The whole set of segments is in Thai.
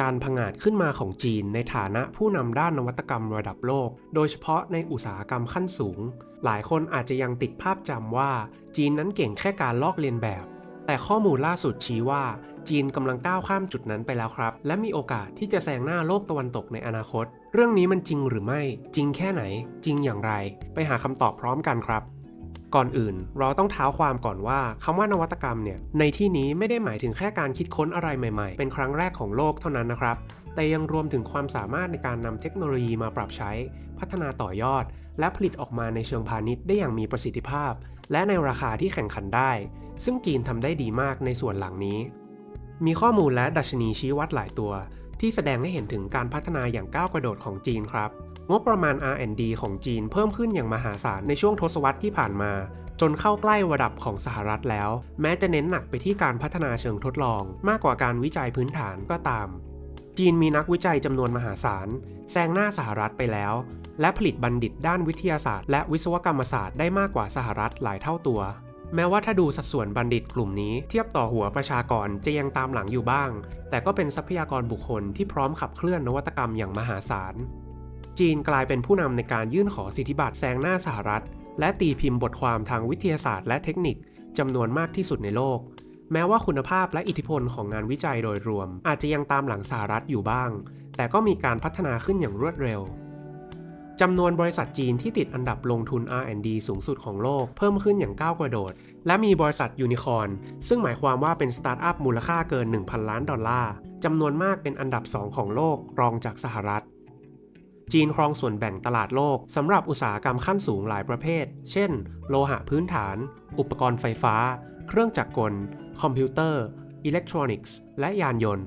การผงาดขึ้นมาของจีนในฐานะผู้นำด้านนวัตกรรมระดับโลก โดยเฉพาะในอุตสาหกรรมขั้นสูง หลายคนอาจจะยังติดภาพจำว่า จีนนั้นเก่งแค่การลอกเลียนแบบ แต่ข้อมูลล่าสุดชี้ว่า จีนกำลังก้าวข้ามจุดนั้นไปแล้วครับ และมีโอกาสที่จะแซงหน้าโลกตะวันตกในอนาคต เรื่องนี้มันจริงหรือไม่ จริงแค่ไหน จริงอย่างไร ไปหาคำตอบพร้อมกันครับ ก่อนอื่น เราต้องเท้าความก่อนว่าคำว่านวัตกรรมเนี่ยในที่นี้ไม่ได้หมายถึงแค่การคิดค้นอะไรใหม่ๆ เป็นครั้งแรกของโลกเท่านั้นนะครับ แต่ยังรวมถึงความสามารถในการนำเทคโนโลยีมาปรับใช้ พัฒนาต่อยอด และผลิตออกมาในเชิงพาณิชย์ได้อย่างมีประสิทธิภาพ และในราคาที่แข่งขันได้ ซึ่งจีนทำได้ดีมากในส่วนหลังนี้ มีข้อมูลและดัชนีชี้วัดหลายตัว ที่แสดงให้เห็นถึงการพัฒนาอย่างก้าวกระโดดของจีนครับ งบประมาณ R&D ของจีนเพิ่มขึ้นอย่างมหาศาลในช่วงทศวรรษที่ผ่านมา จนเข้าใกล้ระดับของสหรัฐแล้ว แม้จะเน้นหนักไปที่การพัฒนาเชิงทดลอง มากกว่าการวิจัยพื้นฐานก็ตาม จีนมีนักวิจัยจำนวนมหาศาลแซงหน้าสหรัฐไปแล้ว และผลิตบัณฑิตด้านวิทยาศาสตร์ และวิศวกรรมศาสตร์ได้มากกว่าสหรัฐหลายเท่าตัว แม้ว่าถ้าดูสัดส่วนบัณฑิตกลุ่มนี้เทียบต่อหัวประชากรจะยังตามหลังอยู่บ้าง แต่ก็เป็นทรัพยากรบุคคลที่พร้อมขับเคลื่อนนวัตกรรมอย่างมหาศาล จีนกลายเป็นผู้นำในการยื่นขอสิทธิบัตรแซงหน้าสหรัฐ และตีพิมพ์บทความทางวิทยาศาสตร์และเทคนิคจำนวนมากที่สุดในโลก แม้ว่าคุณภาพและอิทธิพลของงานวิจัยโดยรวม อาจจะยังตามหลังสหรัฐอยู่บ้าง แต่ก็มีการพัฒนาขึ้นอย่างรวดเร็วจำนวนบริษัทจีนที่ติดอันดับลงทุน R&D สูงสุดของโลกเพิ่มขึ้นอย่างก้าวกระโดด และมีบริษัทยูนิคอร์นซึ่งหมายความว่าเป็นสตาร์ทอัพมูลค่าเกิน 1,000 ล้านดอลลาร์จำนวนมากเป็นอันดับ 2 ของโลกรองจากสหรัฐ จีนครองส่วนแบ่งตลาดโลกสำหรับอุตสาหกรรมขั้นสูงหลายประเภท เช่น โลหะพื้นฐาน อุปกรณ์ไฟฟ้า เครื่องจักรกล คอมพิวเตอร์ อิเล็กทรอนิกส์ และยานยนต์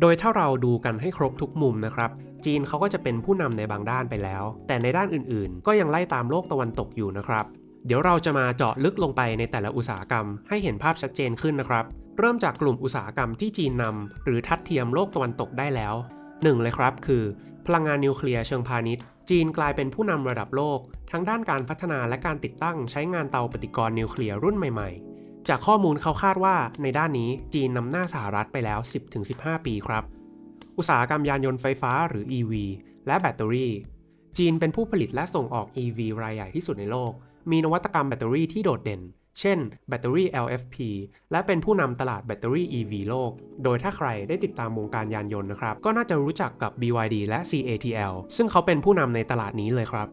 โดยถ้าเราดูกันให้ครบทุกมุมนะครับจีนเขาก็จะเป็นผู้นำในบางด้านไปแล้ว แต่ในด้านอื่นๆ ก็ยังไล่ตามโลกตะวันตกอยู่นะครับ เดี๋ยวเราจะมาเจาะลึกลงไปในแต่ละอุตสาหกรรม ให้เห็นภาพชัดเจนขึ้นนะครับ เริ่มจากกลุ่มอุตสาหกรรมที่จีนนำหรือทัดเทียมโลกตะวันตกได้แล้วหนึ่งเลยครับ คือ พลังงานนิวเคลียร์เชิงพาณิชย์ จีนกลายเป็นผู้นำระดับโลก ทั้งด้านการพัฒนาและการติดตั้งใช้งานเตาปฏิกรณ์นิวเคลียร์รุ่นใหม่ๆ จากข้อมูลเขาคาดว่าในด้านนี้จีนนำหน้าสหรัฐไปแล้ว 10-15 ปีครับ อุตสาหกรรมยานยนต์ไฟฟ้าหรือ EV และแบตเตอรี่ จีนเป็นผู้ผลิตและส่งออก EV รายใหญ่ที่สุดในโลก มีนวัตกรรมแบตเตอรี่ที่โดดเด่น เช่นแบตเตอรี่ LFP และเป็นผู้นำตลาดแบตเตอรี่ EV โลก โดยถ้าใครได้ติดตามวงการยานยนต์นะครับ ก็น่าจะรู้จักกับ BYD และ CATL ซึ่งเขาเป็นผู้นำในตลาดนี้เลยครับ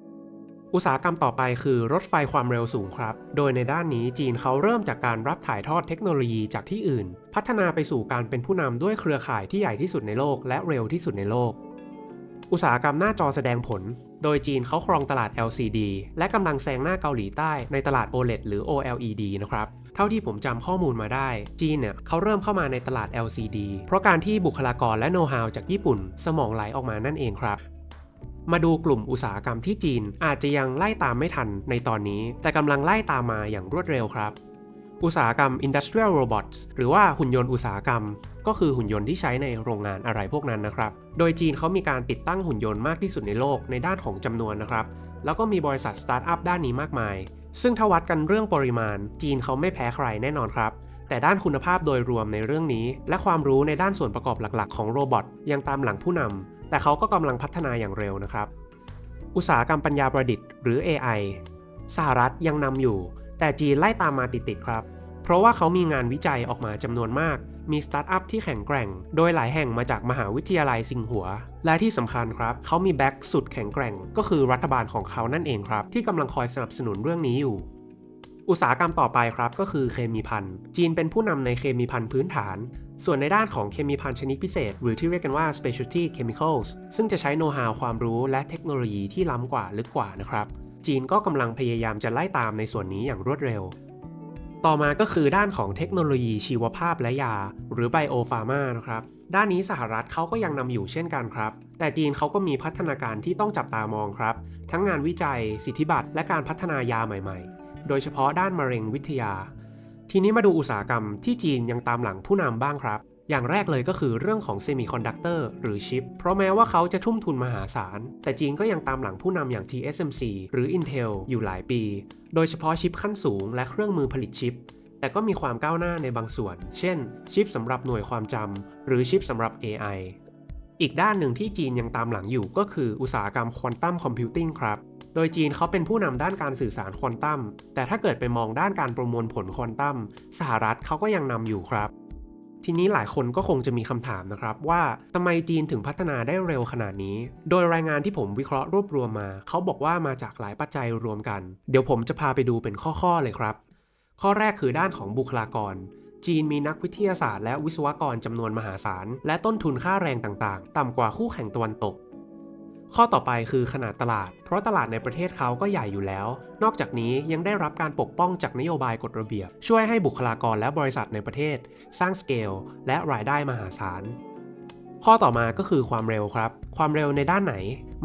อุตสาหกรรมต่อไปคือรถไฟความเร็วสูงครับ โดยในด้านนี้จีนเขาเริ่มจากการรับถ่ายทอดเทคโนโลยีจากที่อื่น พัฒนาไปสู่การเป็นผู้นำด้วยเครือข่ายที่ใหญ่ที่สุดในโลก และเร็วที่สุดในโลก อุตสาหกรรมหน้าจอแสดงผล โดยจีนเขาครองตลาด LCD และกำลังแซงหน้าเกาหลีใต้ในตลาด OLED หรือ OLED นะครับเท่าที่ผมจำข้อมูลมาได้ จีนเนี่ยเขาเริ่มเข้ามาในตลาด LCD เพราะการที่บุคลากรและโน้ตฮาวจากญี่ปุ่น สมองไหลออกมานั่นเองครับมาดูกลุ่มอุตสาหกรรมที่จีนอาจจะยังไล่ตามไม่ทันในตอนนี้ แต่กำลังไล่ตามมาอย่างรวดเร็วครับ อุตสาหกรรม Industrial Robots หรือว่าหุ่นยนต์อุตสาหกรรม ก็คือหุ่นยนต์ที่ใช้ในโรงงานอะไรพวกนั้นนะครับ โดยจีนเขามีการติดตั้งหุ่นยนต์มากที่สุดในโลกในด้านของจำนวนนะครับ แล้วก็มีบริษัทสตาร์ทอัพด้านนี้มากมาย ซึ่งถ้าวัดกันเรื่องปริมาณ จีนเขาไม่แพ้ใครแน่นอนครับแต่ด้านคุณภาพโดยรวมในเรื่องนี้ และความรู้ในด้านส่วนประกอบหลักๆ ของโรบอทยังตามหลังผู้นำแต่เขาก็กำลังพัฒนาอย่างเร็วนะครับ อุตสาหกรรมปัญญาประดิษฐ์หรือ AI สหรัฐยังนำอยู่ แต่จีนไล่ตามมาติดๆครับ เพราะว่าเขามีงานวิจัยออกมาจำนวนมาก มีสตาร์ทอัพที่แข็งแกร่ง โดยหลายแห่งมาจากมหาวิทยาลัยสิงหัว และที่สำคัญครับ เขามีแบ็กสุดแข็งแกร่ง ก็คือรัฐบาลของเขานั่นเองครับ ที่กำลังคอยสนับสนุนเรื่องนี้อยู่อุตสาหกรรมต่อไปครับก็คือเคมีพันจีนเป็นผู้นำในเคมีพันพื้นฐาน ส่วนในด้านของเคมีพันชนิดพิเศษ หรือที่เรียกกันว่า specialty chemicals ซึ่งจะใช้โน้ตฮาวความรู้และเทคโนโลยีที่ล้ำกว่าลึกกว่านะครับ จีนก็กำลังพยายามจะไล่ตามในส่วนนี้อย่างรวดเร็ว ต่อมาก็คือด้านของเทคโนโลยีชีวภาพและยา หรือไบโอฟาร์มานะครับ ด้านนี้สหรัฐเขาก็ยังนำอยู่เช่นกันครับ แต่จีนเขาก็มีพัฒนาการที่ต้องจับตามองครับ ทั้งงานวิจัย สิทธิบัตรและการพัฒนายาใหม่ๆ โดยเฉพาะด้านมะเร็งวิทยา ทีนี้มาดูอุตสาหกรรมที่จีนยังตามหลังผู้นำบ้างครับ อย่างแรกเลยก็คือเรื่องของเซมิคอนดักเตอร์หรือชิป เพราะแม้ว่าเขาจะทุ่มทุนมหาศาล แต่จีนก็ยังตามหลังผู้นำอย่าง TSMC หรือ Intel อยู่หลายปี โดยเฉพาะชิปขั้นสูงและเครื่องมือผลิตชิป แต่ก็มีความก้าวหน้าในบางส่วน เช่น ชิปสำหรับหน่วยความจำหรือชิปสำหรับ AI อีกด้านหนึ่งที่จีนยังตามหลังอยู่ก็คืออุตสาหกรรมควอนตัมคอมพิวติ้งครับ โดยจีนเขาเป็นผู้นำด้านการสื่อสารควอนตัม แต่ถ้าเกิดไปมองด้านการประมวลผลควอนตัม สหรัฐเขาก็ยังนำอยู่ครับ ทีนี้หลายคนก็คงจะมีคำถามนะครับว่าทำไมจีนถึงพัฒนาได้เร็วขนาดนี้ โดยรายงานที่ผมวิเคราะห์รวบรวมมา เขาบอกว่ามาจากหลายปัจจัยรวมกัน เดี๋ยวผมจะพาไปดูเป็นข้อๆเลยครับ ข้อแรกคือด้านของบุคลากรจีนมีนักวิทยาศาสตร์และวิศวกรจำนวนมหาศาล และต้นทุนค่าแรงต่างๆ ต่ำกว่าคู่แข่งตะวันตก ข้อต่อไปคือขนาดตลาด เพราะตลาดในประเทศเขาก็ใหญ่อยู่แล้ว นอกจากนี้ยังได้รับการปกป้องจากนโยบายกฎระเบียบ ช่วยให้บุคลากรและบริษัทในประเทศ สร้างสเกลและรายได้มหาศาล ข้อต่อมาก็คือความเร็วครับ ความเร็วในด้านไหน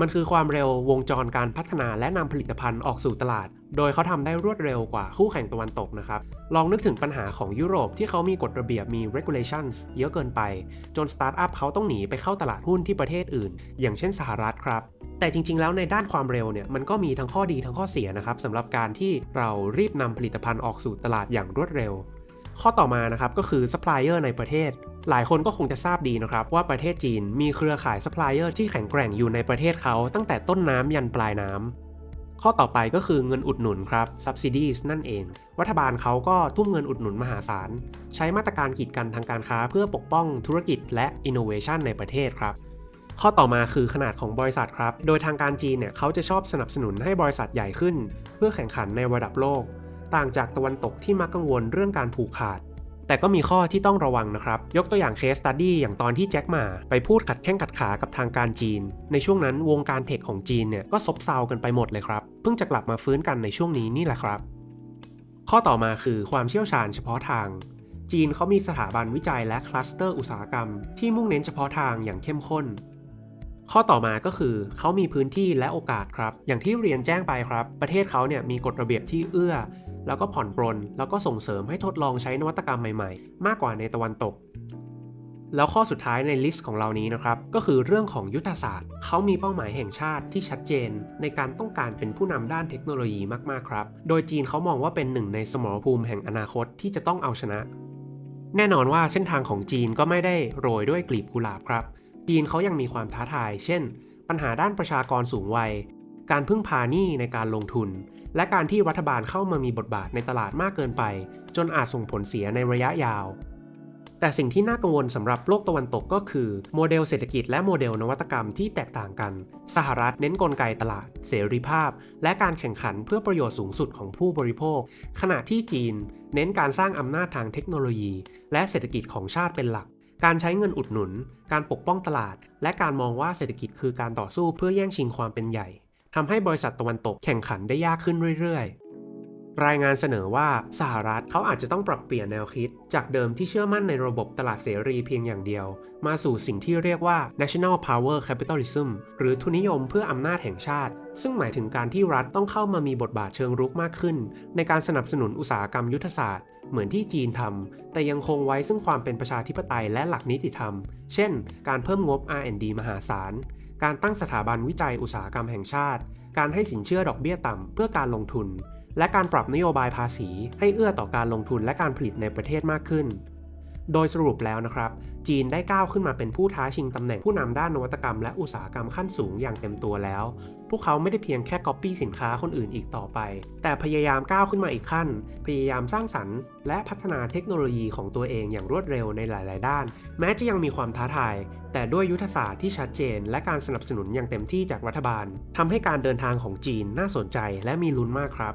มันคือความเร็ววงจรการพัฒนาและนำผลิตภัณฑ์ออกสู่ตลาด โดยเขาทำได้รวดเร็วกว่าคู่แข่งตะวันตกนะครับ ลองนึกถึงปัญหาของยุโรปที่เขามีกฎระเบียบมี regulations เยอะเกินไป จนสตาร์ทอัพเขาต้องหนีไปเข้าตลาดหุ้นที่ประเทศอื่น อย่างเช่นสหรัฐครับแต่จริงๆ แล้วในด้านความเร็วเนี่ยมันก็มีทั้งข้อดีทั้งข้อเสียนะครับสำหรับการที่เรารีบนำผลิตภัณฑ์ออกสู่ตลาดอย่างรวดเร็ว ข้อต่อมานะครับก็คือซัพพลายเออร์ในประเทศ หลายคนก็คงจะทราบดีนะครับว่าประเทศจีนมีเครือข่ายซัพพลายเออร์ที่แข็งแกร่งอยู่ในประเทศเขาตั้งแต่ต้นน้ำยันปลายน้ำข้อต่อไปก็คือเงินอุดหนุนครับ subsidies นั่นเอง รัฐบาลเขาก็ทุ่มเงินอุดหนุนมหาศาล ใช้มาตรการกีดกันทางการค้าเพื่อปกป้องธุรกิจและ innovation ในประเทศครับ ข้อต่อมาคือขนาดของบริษัทครับ โดยทางการจีนเนี่ยเขาจะชอบสนับสนุนให้บริษัทใหญ่ขึ้น เพื่อแข่งขันในระดับโลก ต่างจากตะวันตกที่มักกังวลเรื่องการผูกขาด แต่ก็มีข้อที่ต้องระวังนะครับ ยกตัวอย่างเคสตัดดี้อย่างตอนที่แจ็คหมาไปพูดขัดแข้งขัดขากับทางการจีน ในช่วงนั้นวงการเทคของจีนเนี่ยก็ซบเซากันไปหมดเลยครับเพิ่งจะกลับมาฟื้นกันในช่วงนี้นี่แหละครับ ข้อต่อมาคือความเชี่ยวชาญเฉพาะทางจีนเขามีสถาบันวิจัยและคลัสเตอร์อุตสาหกรรม ที่มุ่งเน้นเฉพาะทางอย่างเข้มข้น ข้อต่อมาก็คือ เขามีพื้นที่และโอกาสครับ อย่างที่เรียนแจ้งไปครับ ประเทศเขาเนี่ยมีกฎระเบียบที่เอื้อ แล้วก็ผ่อนปรนแล้วก็ส่งเสริมให้ทดลองใช้นวัตกรรมใหม่ๆ มากกว่าในตะวันตก แล้วข้อสุดท้ายในลิสต์ของเรานี้นะครับ ก็คือเรื่องของยุทธศาสตร์ เขามีเป้าหมายแห่งชาติที่ชัดเจน ในการต้องการเป็นผู้นำด้านเทคโนโลยีมากๆครับ โดยจีนเขามองว่าเป็นหนึ่งในสมรภูมิแห่งอนาคตที่จะต้องเอาชนะ แน่นอนว่าเส้นทางของจีนก็ไม่ได้โรยด้วยกลีบกุหลาบครับ จีนเขายังมีความท้าทาย เช่น ปัญหาด้านประชากรสูงวัย การพึ่งพาหนี้ในการลงทุน และการที่รัฐบาลเข้ามามีบทบาทในตลาดมากเกินไป จนอาจส่งผลเสียในระยะยาว แต่สิ่งที่น่ากังวลสำหรับโลกตะวันตกก็คือ โมเดลเศรษฐกิจและโมเดลนวัตกรรมที่แตกต่างกัน สหรัฐเน้นกลไกตลาด เสรีภาพ และการแข่งขันเพื่อประโยชน์สูงสุดของผู้บริโภค ขณะที่จีน เน้นการสร้างอำนาจทางเทคโนโลยี และเศรษฐกิจของชาติเป็นหลักการใช้เงินอุดหนุน การปกป้องตลาด และการมองว่าเศรษฐกิจคือการต่อสู้เพื่อแย่งชิงความเป็นใหญ่ ทำให้บริษัทตะวันตกแข่งขันได้ยากขึ้นเรื่อยๆ รายงานเสนอว่าสหรัฐเขาอาจจะต้องปรับเปลี่ยนแนวคิด จากเดิมที่เชื่อมั่นในระบบตลาดเสรีเพียงอย่างเดียว มาสู่สิ่งที่เรียกว่า national power capitalism หรือทุนนิยมเพื่ออำนาจแห่งชาติ ซึ่งหมายถึงการที่รัฐต้องเข้ามามีบทบาทเชิงรุกมากขึ้น ในการสนับสนุนอุตสาหกรรมยุทธศาสตร์ เหมือนที่จีนทำแต่ยังคงไว้ซึ่งความเป็นประชาธิปไตยและหลักนิติธรรม เช่น การเพิ่มงบ R&D มหาศาล การตั้งสถาบันวิจัยอุตสาหกรรมแห่งชาติ การให้สินเชื่อดอกเบี้ยต่ำเพื่อการลงทุน และการปรับนโยบายภาษี ให้เอื้อต่อการลงทุนและการผลิตในประเทศมากขึ้น โดยสรุปแล้วนะครับ จีนได้ก้าวขึ้นมาเป็นผู้ท้าชิงตำแหน่งผู้นำด้านนวัตกรรมและอุตสาหกรรมขั้นสูงอย่างเต็มตัวแล้ว พวกเขาไม่ได้เพียงแค่ก๊อปปี้สินค้าคนอื่นอีกต่อไป แต่พยายามก้าวขึ้นมาอีกขั้น พยายามสร้างสรรค์ และพัฒนาเทคโนโลยีของตัวเองอย่างรวดเร็วในหลาย ๆ ด้าน แม้จะยังมีความท้าทาย แต่ด้วยยุทธศาสตร์ที่ชัดเจน และการสนับสนุนอย่างเต็มที่จากรัฐบาลทำให้การเดินทางของจีนน่าสนใจและมีลุ้นมากครับ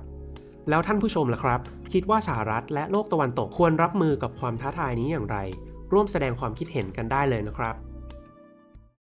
แล้วท่านผู้ชมล่ะครับ คิดว่าสหรัฐและโลกตะวันตกควรรับมือกับความท้าทายนี้อย่างไร ร่วมแสดงความคิดเห็นกันได้เลยนะครับ